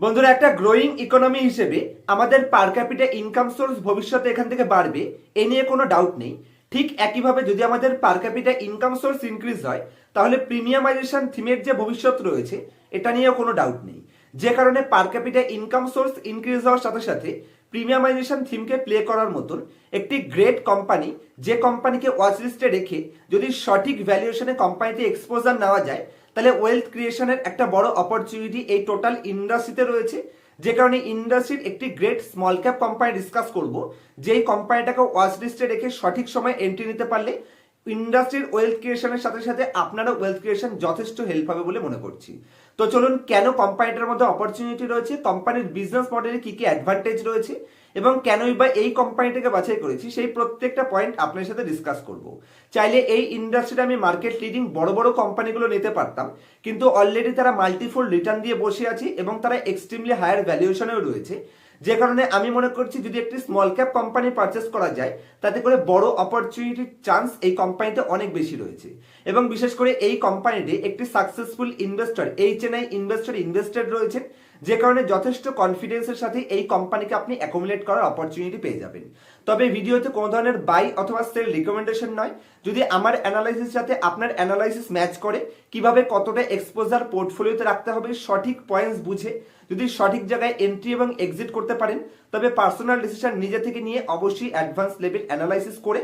বন্ধুরা, একটা growing economy হিসেবে আমাদের পার ক্যাপিটা ইনকাম সোর্স ভবিষ্যতে এখান থেকে বাড়বে, এ নিয়ে কোনো ডাউট নেই। ঠিক একইভাবে যদি আমাদের per capita income source increase হয়, তাহলে প্রিমিয়ামাইজেশন থিমের যে ভবিষ্যৎ রয়েছে, এটা নিয়েও কোনো ডাউট নেই। যে কারণে per capita income source increase হওয়ার সাথে সাথে প্রিমিয়ামাইজেশন থিমকে প্লে করার মতন একটি গ্রেট কোম্পানি যে কোম্পানিকে ওয়াচ লিস্টে রেখে যদি সঠিক ভ্যালুয়েশনে কোম্পানিতে এক্সপোজার নেওয়া যায় তাহলে ওয়েলথ ক্রিয়েশনের একটা বড় অপরচুনিটি এই টোটাল ইন্ডাস্ট্রিতে রয়েছে। যে কারণে ইন্ডাস্ট্রির একটি great small cap company discuss করব, যেই কোম্পানিটাকে ওয়াচ লিস্টে রেখে সঠিক সময় এন্ট্রি নিতে পারলে ইন্ডাস্ট্রির ওয়েলথ ক্রিয়েশনের সাথে সাথে আপনারও ওয়েলথ ক্রিয়েশন যথেষ্ট হেল্প হবে বলে মনে করছি। তো চলুন, কেন কোম্পানিটার মধ্যে অপরচুনিটি রয়েছে? কোম্পানির বিজনেস মডেলে কি কি অ্যাডভান্টেজ রয়েছে? এবং কেনই বা এই কোম্পানিটাকে বাছাই করেছি, সেই প্রত্যেকটা পয়েন্ট আপনার সাথে ডিসকাস করব। চাইলে এই ইন্ডাস্ট্রিতে আমি মার্কেট লিডিং বড় বড় কোম্পানিগুলো নিতে পারতাম, কিন্তু অলরেডি তারা মাল্টিফোল রিটার্ন দিয়ে বসে আছে এবং তারা এক্সট্রিমলি হায়ার ভ্যালুয়েশনেও রয়েছে। যে কারণে আমি মনে করছি যদি একটি স্মল ক্যাপ কোম্পানি পারচেস করা যায়, তাতে করে বড় অপরচুনিটির চান্স এই কোম্পানিতে অনেক বেশি রয়েছে। এবং বিশেষ করে এই কোম্পানিতে একটি successful investor H N I investor invested রয়েছেন। যে কারণে যথেষ্ট কনফিডেন্সের সাথে এই কোম্পানিকে আপনি অ্যাকোমোলেট করার অপরচুনিটি পেয়ে যাবেন। তবে ভিডিওতে কোনো ধরনের বাই অথবা সেল রিকমেন্ডেশন নয়। যদি আমার অ্যানালাইসিস সাথে আপনার অ্যানালাইসিস ম্যাচ করে, কীভাবে কতটা এক্সপোজার পোর্টফোলিওতে রাখতে হবে, সঠিক পয়েন্টস বুঝে, যদি সঠিক জায়গায় এন্ট্রি এবং এক্সিট করতে পারেন, তবে পার্সোনাল ডিসিশন নিজে থেকে নিয়ে অবশ্যই অ্যাডভান্স লেভেল অ্যানালাইসিস করে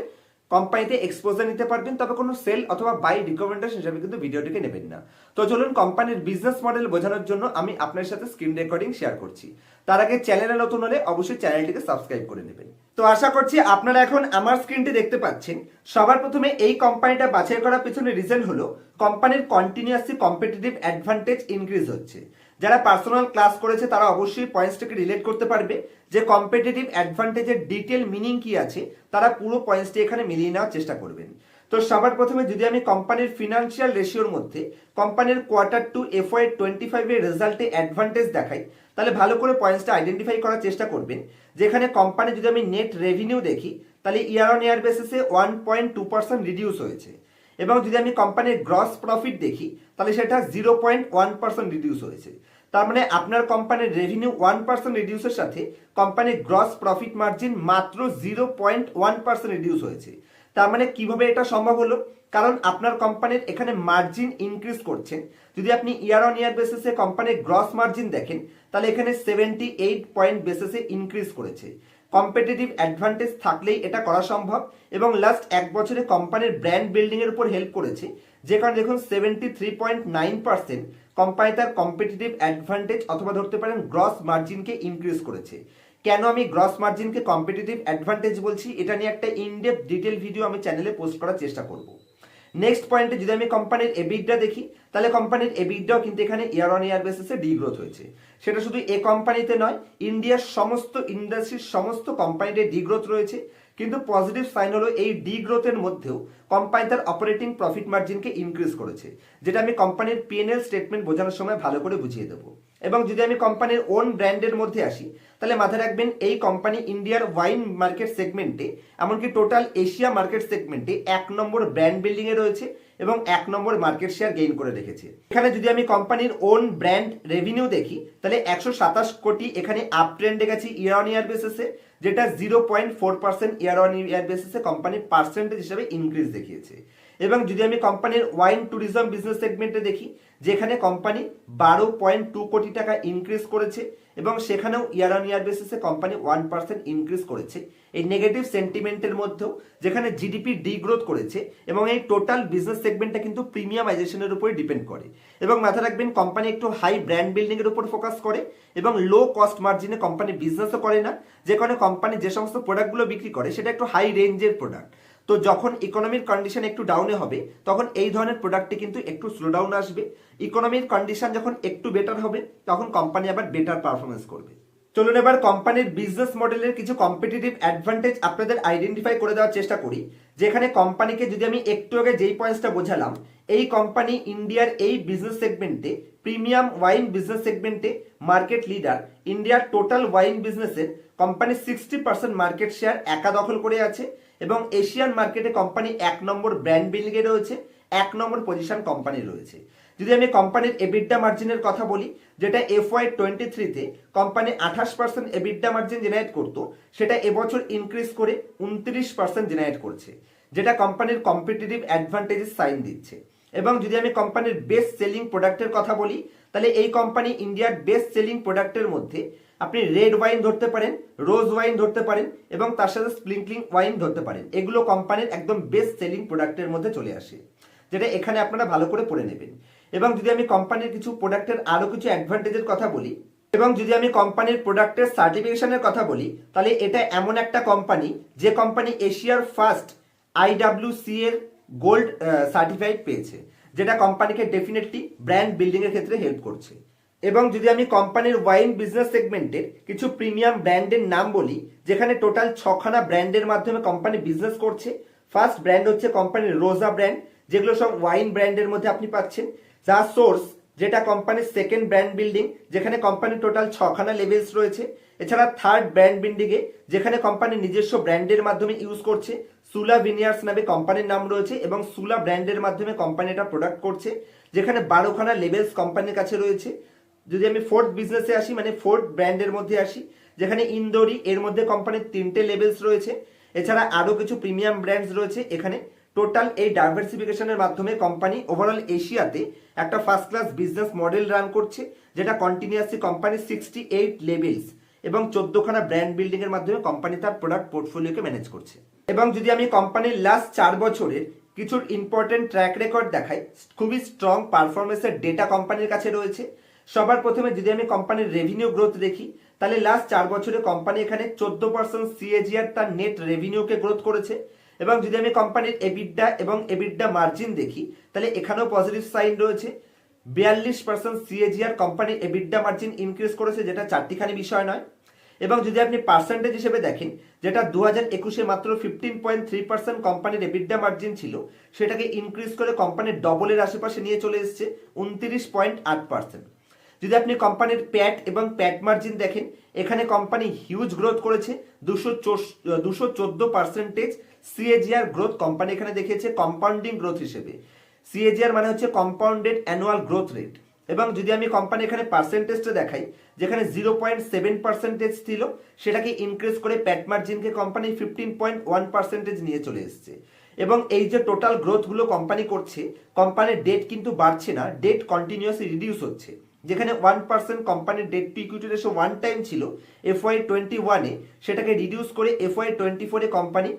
কোম্পানিতে এক্সপোজার নিতে পারবেন, তবে কোনো সেল অথবা বাই রিকমেন্ডেশন হিসাবে কিন্তু ভিডিওটিকে নেবেন না। তো চলুন কোম্পানির বিজনেস মডেল বোঝানোর জন্য আমি আপনার সাথে স্ক্রিন রেকর্ডিং শেয়ার করছি। তার আগে চ্যানেলে নতুন হলে অবশ্যই চ্যানেলটিকে সাবস্ক্রাইব করে নেবেন। তো আশা করছি আপনারা এখন আমার স্ক্রিনটি দেখতে পাচ্ছেন। সবার প্রথমে এই কোম্পানিটা বাছাই করার পেছনে রিজন হলো কোম্পানির কন্টিনিউয়াসলি কম্পিটিটিভ অ্যাডভান্টেজ ইনক্রিজ হচ্ছে। যারা পার্সোনাল ক্লাস করেছে, তারা অবশ্যই পয়েন্টসটাকে রিলেট করতে পারবে। যে কম্পিটিটিভ অ্যাডভান্টেজের ডিটেল মিনিং কি আছে, তারা পুরো পয়েন্টসটি এখানে মিলিয়ে নেওয়ার চেষ্টা করবেন। তো সবার প্রথমে যদি আমি কোম্পানির ফিনান্সিয়াল রেশিওর মধ্যে কোম্পানির quarter two F Y twenty ফাইভের রেজাল্টে অ্যাডভান্টেজ দেখাই, তাহলে ভালো করে পয়েন্টসটা আইডেন্টিফাই করার চেষ্টা করবেন। যেখানে কোম্পানি যদি আমি নেট রেভিনিউ দেখি, তাহলে ইয়ার অন ইয়ার বেসিসে one point two percent reduce হয়েছে। এবং যদি আমি কোম্পানির গ্রস প্রফিট দেখি, তাহলে সেটা zero point one percent reduce হয়েছে। তার মানে আপনার কোম্পানির রেভিনিউ ওয়ান পার্সেন্ট রিডিউসের সাথে কোম্পানির গ্রস প্রফিট মার্জিন মাত্র zero point one percent reduce হয়েছে। তার মানে কীভাবে এটা সম্ভব হলো? কারণ আপনার কোম্পানির এখানে মার্জিন ইনক্রিজ করছেন যদি আপনি ইয়ার অন ইয়ার বেসিসে কোম্পানির গ্রস মার্জিন দেখেন, তাহলে এখানে সেভেন্টি এইট পয়েন্ট বেসিসে ইনক্রিজ করেছে। কম্পিটিটিভ অ্যাডভান্টেজ থাকলেই এটা করা সম্ভব এবং লাস্ট এক বছরে কোম্পানির ব্র্যান্ড বিল্ডিং এর উপর হেল্প করেছে। যে কারণে দেখুন seventy three point nine percent company তার কম্পিটিটিভ অ্যাডভান্টেজ অথবা ধরতে পারেন গ্রস মার্জিনকে ইনক্রিজ করেছে। কেন আমি গ্রস মার্জিনকে কম্পিটিটিভ অ্যাডভান্টেজ বলছি? এটা নিয়ে একটা ইনডেপ ডিটেল ভিডিও আমি চ্যানেলে পোস্ট করার চেষ্টা করব। নেক্সট পয়েন্টে যদি আমি কোম্পানির এবিডটা দেখি, তাহলে কোম্পানির এবিডটাও কিন্তু এখানে ইয়ার অন ইয়ার বেসিসে ডিগ্রোথ হয়েছে। সেটা শুধু এ কোম্পানিতে নয় ইন্ডিয়ার সমস্ত ইন্ডাস্ট্রির সমস্ত কোম্পানিতে ডিগ্রোথ রয়েছে। কিন্তু পজিটিভ সাইন হলো এই ডিগ্রোথের মধ্যেও কোম্পানি তার অপারেটিং প্রফিট মার্জিনকে ইনক্রিজ করেছে। যেটা আমি কোম্পানির পিএনএল স্টেটমেন্ট বোঝানোর সময় ভালো করে বুঝিয়ে দেবো। এবং যদি আমি কোম্পানির ওন ব্র্যান্ডের মধ্যে আসি, তাহলে মাথায় রাখবেন এই কোম্পানি ইন্ডিয়ার ওয়াইন মার্কেট সেগমেন্টে এমনকি টোটাল এশিয়া মার্কেট সেগমেন্টে এক নম্বর ব্র্যান্ড বিল্ডিং এ রয়েছে এবং এক নম্বর মার্কেট শেয়ার গেইন করে রেখেছে। এখানে যদি আমি কোম্পানির ওন ব্র্যান্ড রেভিনিউ দেখি, তাহলে একশো সাতাশ কোটি এখানে আপ ট্রেন্ডে গেছে ইয়ার অন ইয়ার বেসিসে যেটা zero point four percent year on year বেসিসে কোম্পানির পার্সেন্টেজ হিসাবে ইনক্রিজ দেখিয়েছে। এবং যদি আমি কোম্পানির ওয়াইন ট্যুরিজম বিজনেস সেগমেন্টে দেখি, যেখানে কোম্পানি বারো পয়েন্ট টু কোটি টাকা ইনক্রিজ করেছে এবং সেখানেও ইয়ার অন ইয়ার বেসিসে কোম্পানি ওয়ান পার্সেন্ট ইনক্রিজ করেছে। এই নেগেটিভ সেন্টিমেন্টের মধ্যেও যেখানে জিডিপি ডিগ্রোথ করেছে এবং এই টোটাল বিজনেস সেগমেন্টটা কিন্তু প্রিমিয়ামাইজেশনের উপরে ডিপেন্ড করে। এবং মাথায় রাখবেন, কোম্পানি একটু হাই ব্র্যান্ড বিল্ডিং এর উপর ফোকাস করে এবং লো কস্ট মার্জিনে কোম্পানি বিজনেসও করে না। যে কারণে কোম্পানি যে সমস্ত প্রোডাক্টগুলো বিক্রি করে, সেটা একটু হাই রেঞ্জের প্রোডাক্ট তো যখন ইকোনমির কন্ডিশন একটু ডাউনে হবে, তখন এই ধরনের প্রোডাক্টটি কিন্তু একটু স্লো ডাউন আসবে। ইকোনমির কন্ডিশন যখন একটু বেটার হবে, তখন কোম্পানি আবার বেটার পারফরমেন্স করবে। চলুন এবার কোম্পানির বিজনেস মডেলের কিছু কম্পিটিটিভ অ্যাডভান্টেজ আপনাদের আইডেন্টিফাই করে দেওয়ার চেষ্টা করি। যেখানে কোম্পানিকে যদি আমি একটু আগে যেই পয়েন্টসটা বোঝালাম, এই কোম্পানি ইন্ডিয়ার এই বিজনেস সেগমেন্টে প্রিমিয়াম ওয়াইন বিজনেস সেগমেন্টে মার্কেট লিডার ইন্ডিয়ার টোটাল ওয়াইন বিজনেসের company sixty percent market share একা দখল করে আছে এবং এশিয়ান মার্কেটে কোম্পানি এক নম্বর ব্র্যান্ড বিল্ডিংয়ে রয়েছে, এক নম্বর পজিশন কোম্পানি রয়েছে। যদি আমি কোম্পানির এবিডা মার্জিনের কথা বলি, যেটা এফ ওয়াই টোয়েন্টি থ্রিতে কোম্পানি আঠাশ পার্সেন্ট এবিডা মার্জিন জেনারেট করতো, সেটা এবছর ইনক্রিজ করে উনত্রিশ পার্সেন্ট জেনারেট করছে, যেটা কোম্পানির কম্পিটিটিভ অ্যাডভান্টেজেস সাইন দিচ্ছে। এবং যদি আমি কোম্পানির বেস্ট সেলিং প্রোডাক্টের কথা বলি, তাহলে এই কোম্পানি ইন্ডিয়ার বেস্ট সেলিং প্রোডাক্টের মধ্যে আপনি রেড ওয়াইন ধরতে পারেন রোজ ওয়াইন ধরতে পারেন, এবং তার সাথে স্প্রিঙ্কলিং ওয়াইন ধরতে পারেন। এগুলো কোম্পানির একদম বেস্ট সেলিং প্রোডাক্টের মধ্যে চলে আসে, যেটা এখানে আপনারা ভালো করে পড়ে নেবেন। এবং যদি আমি কোম্পানির কিছু প্রোডাক্টের আরও কিছু অ্যাডভান্টেজের কথা বলি, এবং যদি আমি কোম্পানির প্রোডাক্টের সার্টিফিকেশনের কথা বলি, তাহলে এটা এমন একটা কোম্পানি, যে কোম্পানি এশিয়ার ফার্স্ট আইডাব্লিউসি এর গোল্ড সার্টিফাইড পেয়েছে, যেটা কোম্পানিকে ডেফিনেটলি ব্র্যান্ড বিল্ডিং এর ক্ষেত্রে হেল্প করছে। এবং যদি আমি কোম্পানির ওয়াইন বিজনেস সেগমেন্টের কিছু প্রিমিয়াম ব্র্যান্ডের নাম বলি, যেখানে টোটাল ছখানা ব্র্যান্ডের মাধ্যমে কোম্পানি বিজনেস করছে ফার্স্ট ব্র্যান্ড হচ্ছে কোম্পানির রোজা ব্র্যান্ড যেগুলো সব ওয়াইন ব্র্যান্ডের মধ্যে আপনি পাচ্ছেন। যা সোর্স যেটা কোম্পানির সেকেন্ড ব্র্যান্ড বিল্ডিং যেখানে কোম্পানির টোটাল ছখানা লেভেলস রয়েছে। এছাড়া থার্ড ব্র্যান্ড বিল্ডিংয়ে যেখানে কোম্পানি নিজস্ব ব্র্যান্ডের মাধ্যমে ইউজ করছে সুলা ভিনিয়ার্স নামে কোম্পানির নাম রয়েছে এবং সুলা ব্র্যান্ডের মাধ্যমে কোম্পানি এটা প্রোডাক্ট করছে, যেখানে বারোখানা লেভেলস কোম্পানির কাছে রয়েছে। যদি আমি ফোর্থ বিজনেসে আসি মানে ফোর্থ ব্র্যান্ডের মধ্যে আসি, যেখানে ইন্দোরি এর মধ্যে কোম্পানির তিনটে লেভেলস রয়েছে। এছাড়া আরও কিছু প্রিমিয়াম ব্র্যান্ডস রয়েছে এখানে। টোটাল এই ডাইভার্সিফিকেশনের মাধ্যমে কোম্পানি ওভারঅল এশিয়াতে একটা first class business model run করছে, যেটা কন্টিনিউয়াসলি কোম্পানির সিক্সটি এইট লেভেলস এবং চোদ্দখানা ব্র্যান্ড বিল্ডিং এর মাধ্যমে কোম্পানি তার প্রোডাক্ট পোর্টফোলিওকে ম্যানেজ করছে। এবং যদি আমি কোম্পানির লাস্ট চার বছরের কিছু ইম্পর্টেন্ট ট্র্যাক রেকর্ড দেখাই, খুবই স্ট্রং পারফরমেন্সের ডেটা কোম্পানির কাছে রয়েছে। সবার প্রথমে যদি আমি কোম্পানির রেভিনিউ গ্রোথ দেখি, তাহলে লাস্ট চার বছরে কোম্পানি এখানে চোদ্দ পার্সেন্ট সিএজিআর তার নেট রেভিনিউকে গ্রোথ করেছে। এবং যদি আমি কোম্পানির এবিডা এবং এবিডা মার্জিন দেখি, তাহলে এখানেও পজিটিভ সাইন রয়েছে। বিয়াল্লিশ পার্সেন্ট সিএজিআর কোম্পানির এবিডা মার্জিন ইনক্রিজ করেছে, যেটা চারটিখানি বিষয় নয়। এবং যদি আপনি পার্সেন্টেজ হিসেবে দেখেন, যেটা দু হাজার একুশে মাত্র ফিফটিন পয়েন্ট থ্রি পার্সেন্ট কোম্পানির এবিডা মার্জিন ছিল, সেটাকে ইনক্রিজ করে কোম্পানির ডবলের আশেপাশে নিয়ে চলে এসেছে, উনত্রিশ পয়েন্ট আট পার্সেন্ট যদি আপনি কোম্পানির প্যাট এবং প্যাট মার্জিন দেখেন, এখানে কোম্পানি হিউজ গ্রোথ করেছে, দুশো দুশো চোদ্দ পার্সেন্টেজ সিএজিআর গ্রোথ কোম্পানি এখানে দেখিয়েছে কম্পাউন্ডিং গ্রোথ হিসেবে। সিএজিআর মানে হচ্ছে কম্পাউন্ডেড অ্যানুয়াল গ্রোথ রেট এবং যদি আমি কোম্পানি এখানে পার্সেন্টেজটা দেখাই, যেখানে জিরো পয়েন্ট সেভেন পার্সেন্টেজ ছিল, সেটাকে ইনক্রিজ করে PAT মার্জিনকে company fifteen point one percentage নিয়ে চলে এসছে। এবং এই যে টোটাল গ্রোথগুলো কোম্পানি করছে কোম্পানির ডেট কিন্তু বাড়ছে না ডেট কন্টিনিউয়াসলি রিডিউস হচ্ছে। যেখানে ওয়ান পার্সেন্ট কোম্পানির debt to equity ratio one time ছিল এফ ওয়াই টোয়েন্টি ওয়ানে সেটাকে রিডিউস করে এফ ওয়াই টোয়েন্টি ফোরে কোম্পানি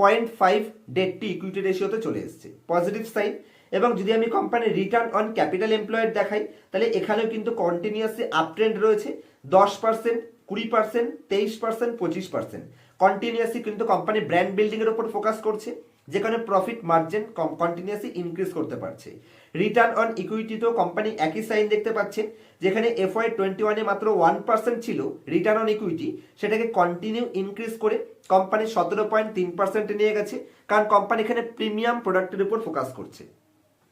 পয়েন্ট ফাইভ ডেটটি ইকুইটি রেশিওতে চলে এসছে। পজিটিভ সাইন এবং যদি আমি কোম্পানির রিটার্ন অন ক্যাপিটাল এমপ্লয়েড দেখাই, তাহলে এখানেও কিন্তু কন্টিনিউয়াসলি আপ ট্রেন্ড রয়েছে। দশ পার্সেন্ট কুড়ি পার্সেন্ট তেইশ পার্সেন্ট পঁচিশ পার্সেন্ট কন্টিনিউয়াসলি কিন্তু কোম্পানি ব্র্যান্ড বিল্ডিংয়ের ওপর ফোকাস করছে। যেখানে প্রফিট মার্জিন কম কন্টিনিউসলি ইনক্রিজ করতে পারছে। রিটার্ন অন ইকুইটিতেও কোম্পানি একই সাইন দেখতে পাচ্ছেন যেখানে এফ ওয়াই টোয়েন্টি ওয়ানে মাত্র ওয়ান পার্সেন্ট ছিল রিটার্ন অন ইকুইটি সেটাকে কন্টিনিউ ইনক্রিজ করে কোম্পানি সতেরো পয়েন্ট তিন পার্সেন্টে নিয়ে গেছে, কারণ কোম্পানি এখানে প্রিমিয়াম প্রোডাক্টের উপর ফোকাস করছে।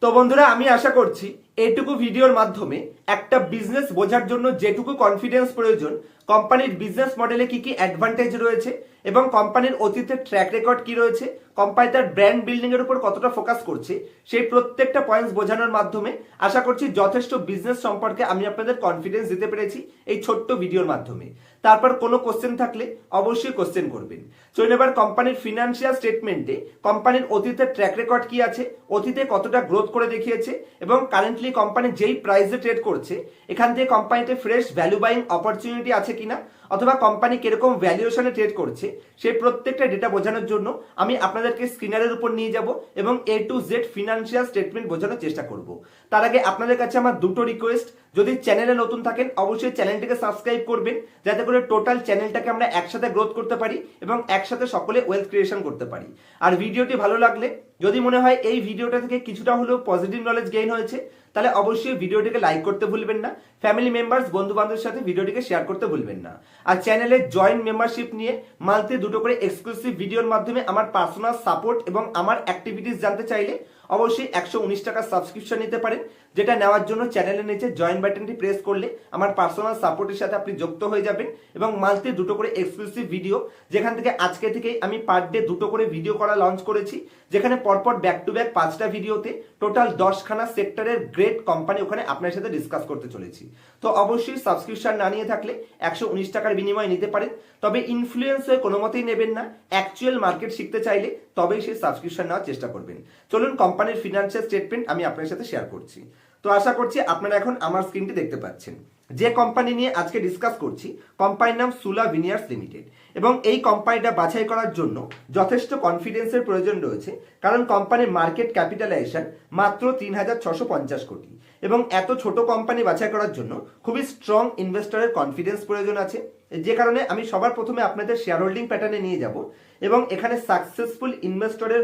তো বন্ধুরা, আমি আশা করছি এটুকু ভিডিওর মাধ্যমে একটা বিজনেস বোঝার জন্য যেটুকু কনফিডেন্স প্রয়োজন কোম্পানির বিজনেস মডেলে কি কি অ্যাডভান্টেজ রয়েছে এবং কোম্পানির অতীতের ট্র্যাক রেকর্ড কি রয়েছে কোম্পানি তার ব্র্যান্ড বিল্ডিং এর উপর কতটা ফোকাস করছে, সেই প্রত্যেকটা পয়েন্টস বোঝানোর মাধ্যমে আশা করছি যথেষ্ট বিজনেস সম্পর্কে আমি আপনাদের কনফিডেন্স দিতে পেরেছি এই ছোট্ট ভিডিওর মাধ্যমে। তারপর কোনো কোশ্চেন থাকলে অবশ্যই কোশ্চেন করবেন। চলুন এবার কোম্পানির ফিনান্সিয়াল স্টেটমেন্টে কোম্পানির অতীতের ট্র্যাক রেকর্ড কি আছে, অতীতে কতটা গ্রোথ করে দেখিয়েছে এবং কারেন্টলি কোম্পানি যেই প্রাইসে ট্রেড করছে, এখান থেকে কোম্পানিতে ফ্রেশ ভ্যালু বাইং অপরচুনিটি আছে কিনা অথবা কোম্পানি কীরকম ভ্যালুয়েশনে ট্রেড করছে, সেই প্রত্যেকটা ডেটা বোঝানোর জন্য আমি আপনাদেরকে স্ক্রিনারের উপর নিয়ে যাব এবং A to Z financial statement বোঝানোর চেষ্টা করব। তার আগে আপনাদের কাছে আমার দুটো রিকোয়েস্ট যদি চ্যানেলে নতুন থাকেন, অবশ্যই চ্যানেলটিকে সাবস্ক্রাইব করবেন, যাতে করে টোটাল চ্যানেলটাকে আমরা একসাথে গ্রোথ করতে পারি এবং একসাথে সকলে ওয়েলথ ক্রিয়েশন করতে পারি। আর ভিডিওটি ভালো লাগলে, যদি মনে হয় এই ভিডিওটা থেকে কিছুটা হলেও পজিটিভ নলেজ গেইন হয়েছে তাহলে অবশ্যই ভিডিওটিকে লাইক করতে ভুলবেন না। ফ্যামিলি মেম্বার্স বন্ধু বান্ধবের সাথে ভিডিওটিকে শেয়ার করতে ভুলবেন না। আর চ্যানেলে জয়েন্ট মেম্বারশিপ নিয়ে মান্থলি দুটো করে এক্সক্লুসিভ ভিডিওর মাধ্যমে আমার পার্সোনাল সাপোর্ট এবং আমার অ্যাক্টিভিটিস জানতে চাইলে অবশ্যই একশো উনিশ টাকার সাবস্ক্রিপশন নিতে পারেন, যেটা নেওয়ার জন্য চ্যানেলের নিচে জয়েন বাটনটি প্রেস করলে আমার পার্সোনাল সাপোর্টের সাথে আপনি যুক্ত হয়ে যাবেন এবং মান্থলি দুটো করে এক্সক্লুসিভ ভিডিও যেখান থেকে আজকে থেকে আমি পার ডে দুটো করে ভিডিও করা লঞ্চ করেছি, যেখানে পরপর ব্যাক টু ব্যাক পাঁচটা ভিডিওতে টোটাল দশখানা সেক্টরের গ্রেট কোম্পানি ওখানে আপনার সাথে ডিসকাস করতে চলেছি। তো অবশ্যই সাবস্ক্রিপশন না নিয়ে থাকলে একশো উনিশ টাকার বিনিময়ে নিতে পারেন। তবে ইনফ্লুয়েন্স হয়ে কোনো মতেই নেবেন না। অ্যাকচুয়াল মার্কেট শিখতে চাইলে তবেই সেই সাবস্ক্রিপশন নেওয়ার চেষ্টা করবেন। চলুন কোম্পানির ফিনান্সিয়াল স্টেটমেন্ট আমি আপনার সাথে শেয়ার করছি। তো আশা করছি আপনারা এখন আমার স্ক্রিনটি দেখতে পাচ্ছেন। যে কোম্পানি নিয়ে আজকে ডিসকাস করছি কোম্পানির নাম সুলা ভিনিয়ার্স লিমিটেড। এবং এই কোম্পানিটা বাছাই করার জন্য যথেষ্ট কনফিডেন্সের প্রয়োজন রয়েছে, কারণ কোম্পানির মার্কেট ক্যাপিটালাইজেশন মাত্র তিন হাজার ছশো পঞ্চাশ কোটি। এবং এত ছোট কোম্পানি বাছাই করার জন্য খুবই স্ট্রং ইনভেস্টরের কনফিডেন্স প্রয়োজন আছে। যে কারণে আমি সবার প্রথমে আপনাদের শেয়ার হোল্ডিং প্যাটার্নে নিয়ে যাব এবং এখানে সাকসেসফুল ইনভেস্টরের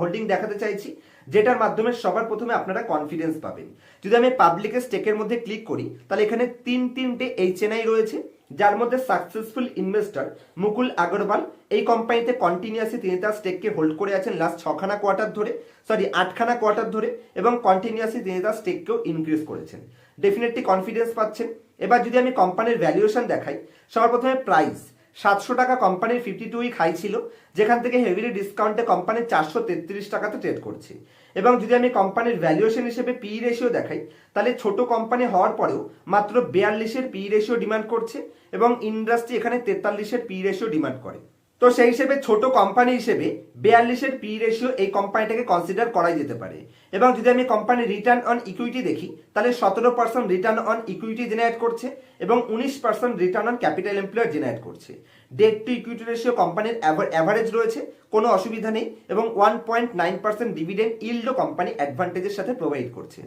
হোল্ডিং দেখাতে চাইছি। যেটার মাধ্যমে সবার প্রথমে আপনারা কনফিডেন্স পাবেন। যদি আমি পাবলিকের স্টেকের মধ্যে ক্লিক করি, তাহলে এখানে তিন তিনটে এইচএনআই রয়েছে, যার মধ্যে সাকসেসফুল ইনভেস্টর মুকুল আগরওয়াল, এই কোম্পানিতে কন্টিনিউয়াসলি তিনি তার স্টেককে হোল্ড করে আছেন লাস্ট ছখানা কোয়ার্টার ধরে সরি আটখানা কোয়ার্টার ধরে, এবং কন্টিনিউয়াসলি তিনি তার স্টেককেও ইনক্রিজ করেছেন। ডেফিনেটলি কনফিডেন্স পাচ্ছেন। এবার যদি আমি কোম্পানির ভ্যালুয়েশন দেখাই, সবার প্রথমে প্রাইস সাতশো টাকা কোম্পানির ফিফটি টু উইক হাই ছিল, যেখান থেকে হেভিলি ডিসকাউন্টে কোম্পানি চারশো তেত্রিশ টাকাতে ট্রেড করছে। এবং যদি আমি কোম্পানির ভ্যালুয়েশন হিসেবে পি রেশিও দেখাই, তাহলে ছোট কোম্পানি হওয়ার পরেও মাত্র বিয়াল্লিশের পি রেশিও ডিমান্ড করছে এবং ইন্ডাস্ট্রি এখানে তেতাল্লিশের পি রেশিও ডিমান্ড করে। তো সেই হিসেবে ছোট কোম্পানি হিসেবে বিয়াল্লিশের পি রেশিও এই কোম্পানিটাকে কনসিডার করাই যেতে পারে। এবং যদি আমি কোম্পানির রিটার্ন অন ইকুইটি দেখি, তাহলে সতেরো percent return on equity generate করছে এবং উনিশ percent return on capital employer generate করছে। ডেট টু ইকুইটি রেশিও কোম্পানির অ্যাভারেজ রয়েছে, কোনো অসুবিধা নেই এবং one point nine percent dividend ইল্ডও company অ্যাডভান্টেজের সাথে প্রোভাইড করছে।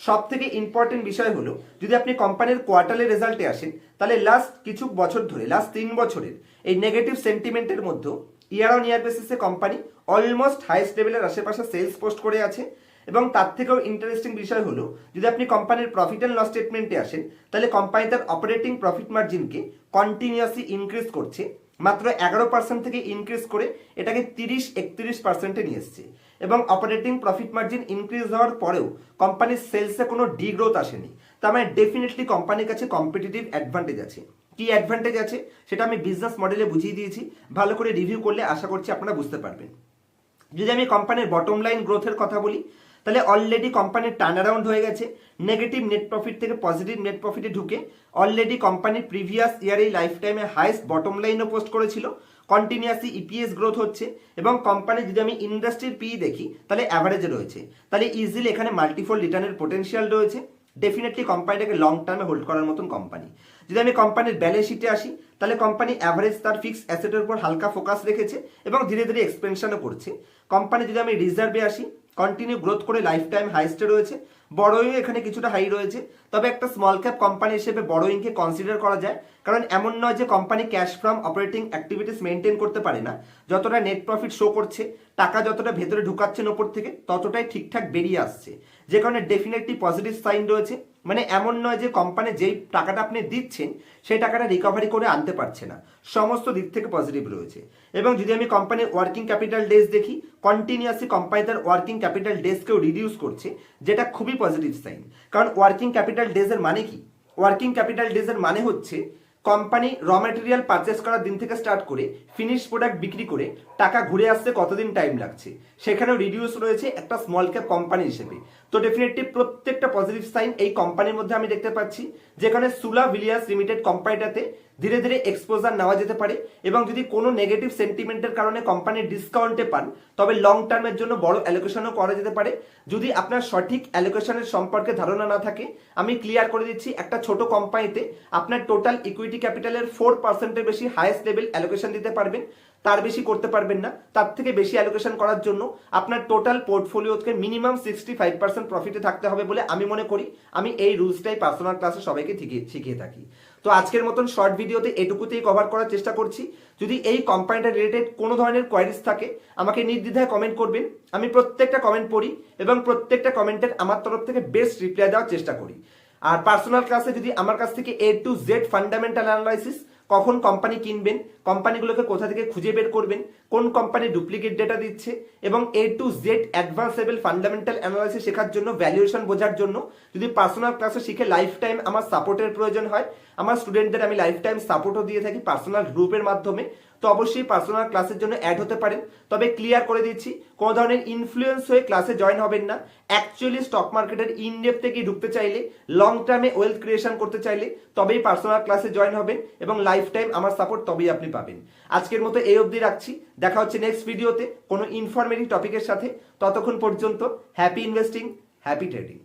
সব থেকে ইম্পর্টেন্ট বিষয় হলো, যদি আপনি কোম্পানির কোয়ার্টারলি রেজাল্টে আসেন, তাহলে লাস্ট কিছু বছর ধরে লাস্ট তিন বছরের এই নেগেটিভ সেন্টিমেন্টের মধ্যে ইয়ার অন ইয়ার বেসিসে কোম্পানি অলমোস্ট হাইস্ট লেভেলের আশেপাশে সেলস পোস্ট করে আছে। এবং তার থেকেও ইন্টারেস্টিং বিষয় হলো, যদি আপনি কোম্পানির প্রফিট অ্যান্ড লস স্টেটমেন্টে আসেন, তাহলে কোম্পানি তার অপারেটিং প্রফিট মার্জিনকে কন্টিনিউয়াসলি ইনক্রিজ করছে। মাত্র এগারো পার্সেন্ট থেকে ইনক্রিজ করে এটাকে তিরিশ, একত্রিশ পার্সেন্টে নিয়ে এসছে। এবং অপারেটিং প্রফিট মার্জিন ইনক্রিজ হওয়ার পরেও কোম্পানির সেলসে কোনো ডিগ্রোথ আসেনি। তার মানে ডেফিনেটলি কোম্পানির কাছে কম্পিটিটিভ অ্যাডভান্টেজ আছে। কি অ্যাডভান্টেজ আছে? সেটা আমি বিজনেস মডেলে বুঝিয়ে দিয়েছি। ভালো করে রিভিউ করলে আশা করছি আপনারা বুঝতে পারবেন। যদি আমি কোম্পানির বটম লাইন গ্রোথের কথা বলি, তাহলে অলরেডি কোম্পানির টার্ন অ্যারাউন্ড হয়ে গেছে। নেগেটিভ নেট প্রফিট থেকে পজিটিভ নেট প্রফিটে ঢুকে অলরেডি কোম্পানির previous year life time highest bottom লাইনও পোস্ট করেছিল। কন্টিনিউয়াসলি ইপিএস গ্রোথ হচ্ছে এবং কোম্পানি যদি আমি ইন্ডাস্ট্রির পি দেখি, তাহলে অ্যাভারেজে রয়েছে। তাহলে ইজিলি এখানে মাল্টিফোল রিটার্নের পোটেনশিয়াল রয়েছে। ডেফিনেটলি কোম্পানিটাকে লং টার্মে হোল্ড করার মতন কোম্পানি যদি আমি কোম্পানির ব্যালেন্স শিটে আসি, তাহলে কোম্পানি অ্যাভারেজ তার ফিক্স অ্যাসেটের উপর হালকা ফোকাস রেখেছে এবং ধীরে ধীরে এক্সপেনশনও করছে। কোম্পানি যদি আমি রিজার্ভে আসি কন্টিনিউ গ্রোথ করে লাইফ টাইম হাইস্টে রয়েছে। বড়োইং এখানে কিছুটা হাই রয়েছে। তবে একটা স্মল ক্যাপ কোম্পানি হিসেবে বড়োইংকে কনসিডার করা যায়। কারণ এমন নয় যে company cash from operating activities maintain করতে পারে না। যতটা নেট প্রফিট শো করছে, টাকা যতটা ভেতরে ঢুকাচ্ছেন ওপর থেকে, ততটাই ঠিকঠাক বেরিয়ে আসছে। যে কারণে ডেফিনেটলি পজিটিভ সাইন রয়েছে। মানে এমন নয় যে কোম্পানি যেই টাকাটা আপনি দিচ্ছেন, সেই টাকাটা রিকভারি করে আনতে পারছে না। সমস্ত দিক থেকে পজিটিভ রয়েছে। এবং যদি আমি কোম্পানির ওয়ার্কিং ক্যাপিটাল ডেজ দেখি কন্টিনিউয়াসলি কোম্পানি তার ওয়ার্কিং ক্যাপিটাল ডেজকেও রিডিউস করছে, যেটা খুবই পজিটিভ সাইন কারণ ওয়ার্কিং ক্যাপিটাল ডেজের মানে কি? ওয়ার্কিং ক্যাপিটাল ডেজের মানে হচ্ছে কোম্পানি র ম্যাটেরিয়াল পারচেস করার দিন থেকে স্টার্ট করে ফিনিশ প্রোডাক্ট বিক্রি করে টাকা ঘুরে আসতে কতদিন টাইম লাগছে? সেখানেও রিডিউস রয়েছে একটা স্মল ক্যাপ কোম্পানি হিসেবে। তো ডেফিনেটলি প্রত্যেকটা পজিটিভ সাইন এই কোম্পানির মধ্যে আমি দেখতে পাচ্ছি, যেখানে সুলা ভিলিয়াস লিমিটেড কোম্পানিটাতে ধীরে ধীরে এক্সপোজার নেওয়া যেতে পারে এবং যদি কোনো নেগেটিভ সেন্টিমেন্টের কারণে কোম্পানির ডিসকাউন্টে পান, তবে লং টার্মের জন্য বড় অ্যালোকেশনও করা যেতে পারে। যদি আপনার সঠিক অ্যালোকেশনের সম্পর্কে ধারণা না থাকে, আমি ক্লিয়ার করে দিচ্ছি, একটা ছোট কোম্পানিতে আপনার টোটাল ইকুইটি ক্যাপিটালের ফোর পার্সেন্টের বেশি হাইয়েস্ট লেভেল অ্যালোকেশন দিতে পারবেন। তার বেশি করতে পারবেন না। তার থেকে বেশি অ্যালোকেশন করার জন্য আপনার টোটাল পোর্টফোলিওকে মিনিমাম সিক্সটি ফাইভ পার্সেন্ট প্রফিটে থাকতে হবে বলে আমি মনে করি। আমি এই রুলসটাই পার্সোনাল ক্লাসে সবাইকে শিখিয়ে থাকি। তো আজকের মতন শর্ট ভিডিওতে এটুকুতেই কভার করার চেষ্টা করছি। যদি এই কোম্পানিটা রিলেটেড কোনো ধরনের কোয়ারিজ থাকে, আমাকে নির্দ্বিধায় কমেন্ট করবেন। আমি প্রত্যেকটা কমেন্ট পড়ি এবং প্রত্যেকটা কমেন্টের আমার তরফ থেকে বেস্ট রিপ্লাই দেওয়ার চেষ্টা করি। আর পার্সোনাল ক্লাসে যদি আমার কাছ থেকে A to Z fundamental analysis কখন কোম্পানি কিনবেন কোম্পানিগুলোকে কোথা থেকে খুঁজে বের করবেন, কোন কোম্পানি ডুপ্লিকেট ডেটা দিচ্ছে এবং A to Z advanced level fundamental analysis শেখার জন্য ভ্যালুয়েশন বোঝার জন্য। যদি পার্সোনাল ক্লাসে শিখে লাইফ টাইম আমার সাপোর্টের প্রয়োজন হয়, আমার স্টুডেন্টদের আমি লাইফ টাইম সাপোর্টও দিয়ে থাকি পার্সোনাল গ্রুপের মাধ্যমে। তো অবশ্যই পার্সোনাল ক্লাসের জন্য অ্যাড হতে পারেন তবে ক্লিয়ার করে দিচ্ছি, কোনো ধরনের ইনফ্লুয়েন্স হয়ে ক্লাসে জয়েন হবেন না। অ্যাকচুয়ালি স্টক মার্কেটের ইনডেপ থেকে ঢুকতে চাইলে লং টার্মে ওয়েলথ ক্রিয়েশন করতে চাইলে তবেই পার্সোনাল ক্লাসে জয়েন হবেন এবং লাইফ টাইম আমার সাপোর্ট তবেই আপনি পাবেন। আজকের মতো এই অবধি রাখছি। দেখা হচ্ছে নেক্সট ভিডিওতে কোনো ইনফরমেটিভ টপিকের সাথে। ততক্ষণ পর্যন্ত হ্যাপি ইনভেস্টিং হ্যাপি ট্রেডিং